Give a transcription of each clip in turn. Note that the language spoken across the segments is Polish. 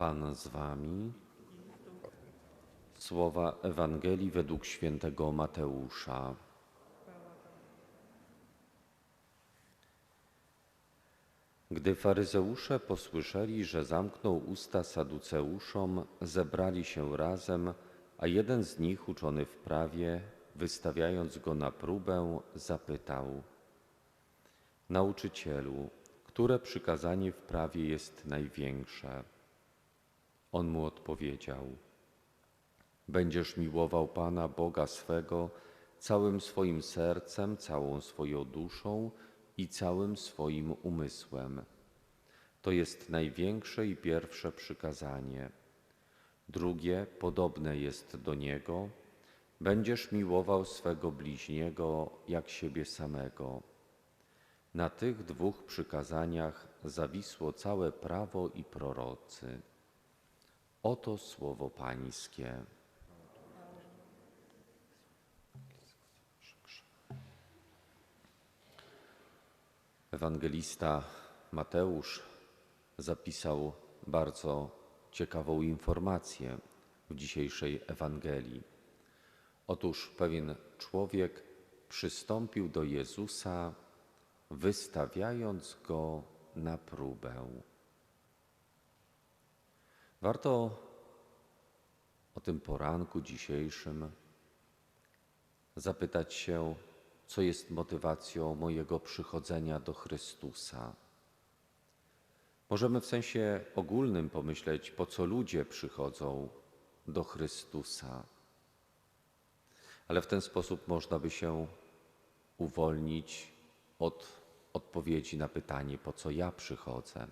Pan z wami. Słowa Ewangelii według świętego Mateusza. Gdy faryzeusze posłyszeli, że zamknął usta saduceuszom, zebrali się razem, a jeden z nich, uczony w prawie, wystawiając go na próbę, zapytał: Nauczycielu, które przykazanie w prawie jest największe? On mu odpowiedział: Będziesz miłował Pana Boga swego całym swoim sercem, całą swoją duszą i całym swoim umysłem. To jest największe i pierwsze przykazanie. Drugie, podobne jest do niego: Będziesz miłował swego bliźniego jak siebie samego. Na tych dwóch przykazaniach zawisło całe prawo i prorocy. Oto słowo Pańskie. Ewangelista Mateusz zapisał bardzo ciekawą informację w dzisiejszej Ewangelii. Otóż pewien człowiek przystąpił do Jezusa, wystawiając go na próbę. Warto o tym poranku dzisiejszym zapytać się, co jest motywacją mojego przychodzenia do Chrystusa. Możemy w sensie ogólnym pomyśleć, po co ludzie przychodzą do Chrystusa. Ale w ten sposób można by się uwolnić od odpowiedzi na pytanie, po co ja przychodzę.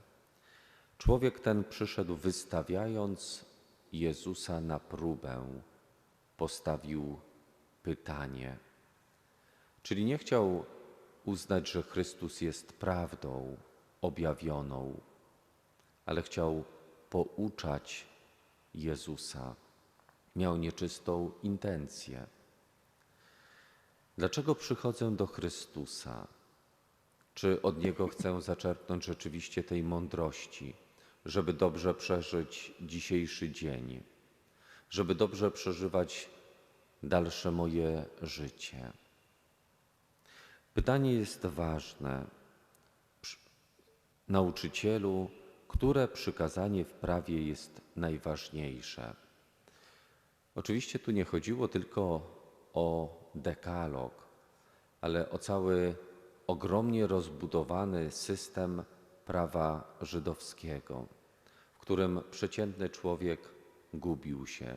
Człowiek ten przyszedł wystawiając Jezusa na próbę, postawił pytanie. Czyli nie chciał uznać, że Chrystus jest prawdą objawioną, ale chciał pouczać Jezusa. Miał nieczystą intencję. Dlaczego przychodzę do Chrystusa? Czy od Niego chcę zaczerpnąć rzeczywiście tej mądrości, żeby dobrze przeżyć dzisiejszy dzień, żeby dobrze przeżywać dalsze moje życie? Pytanie jest ważne. Nauczycielu, które przykazanie w prawie jest najważniejsze? Oczywiście tu nie chodziło tylko o dekalog, ale o cały ogromnie rozbudowany system prawa żydowskiego, którym przeciętny człowiek gubił się.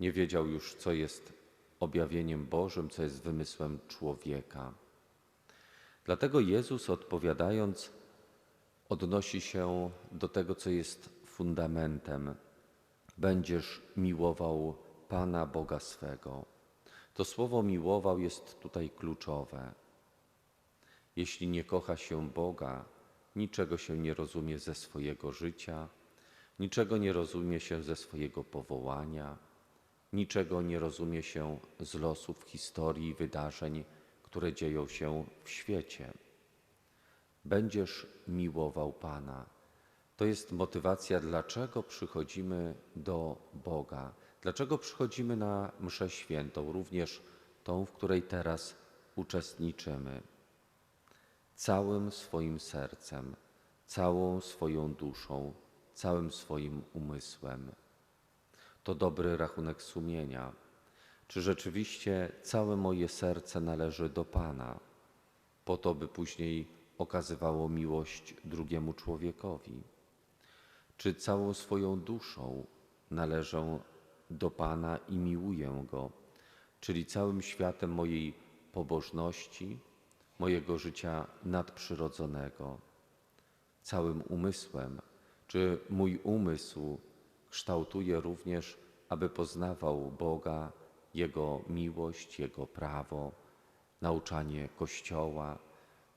Nie wiedział już, co jest objawieniem Bożym, co jest wymysłem człowieka. Dlatego Jezus, odpowiadając, odnosi się do tego, co jest fundamentem. Będziesz miłował Pana Boga swego. To słowo miłował jest tutaj kluczowe. Jeśli nie kocha się Boga, niczego się nie rozumie ze swojego życia, niczego nie rozumie się ze swojego powołania, niczego nie rozumie się z losów historii wydarzeń, które dzieją się w świecie. Będziesz miłował Pana. To jest motywacja, dlaczego przychodzimy do Boga, dlaczego przychodzimy na Mszę Świętą, również tą, w której teraz uczestniczymy. Całym swoim sercem, całą swoją duszą, całym swoim umysłem. To dobry rachunek sumienia. Czy rzeczywiście całe moje serce należy do Pana, po to, by później okazywało miłość drugiemu człowiekowi? Czy całą swoją duszą należę do Pana i miłuję Go, czyli całym światem mojej pobożności, mojego życia nadprzyrodzonego, całym umysłem, czy mój umysł kształtuje również, aby poznawał Boga, Jego miłość, Jego prawo, nauczanie Kościoła,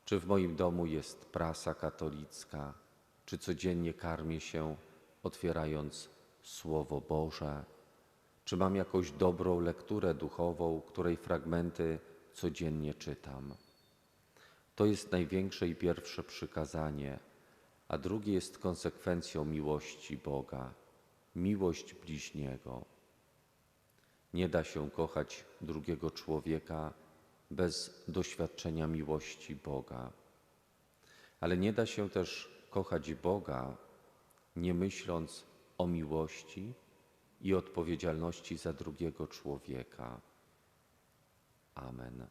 czy w moim domu jest prasa katolicka, czy codziennie karmię się otwierając Słowo Boże, czy mam jakąś dobrą lekturę duchową, której fragmenty codziennie czytam. To jest największe i pierwsze przykazanie. a drugie jest konsekwencją miłości Boga, miłość bliźniego. Nie da się kochać drugiego człowieka bez doświadczenia miłości Boga. Ale nie da się też kochać Boga, nie myśląc o miłości i odpowiedzialności za drugiego człowieka. Amen.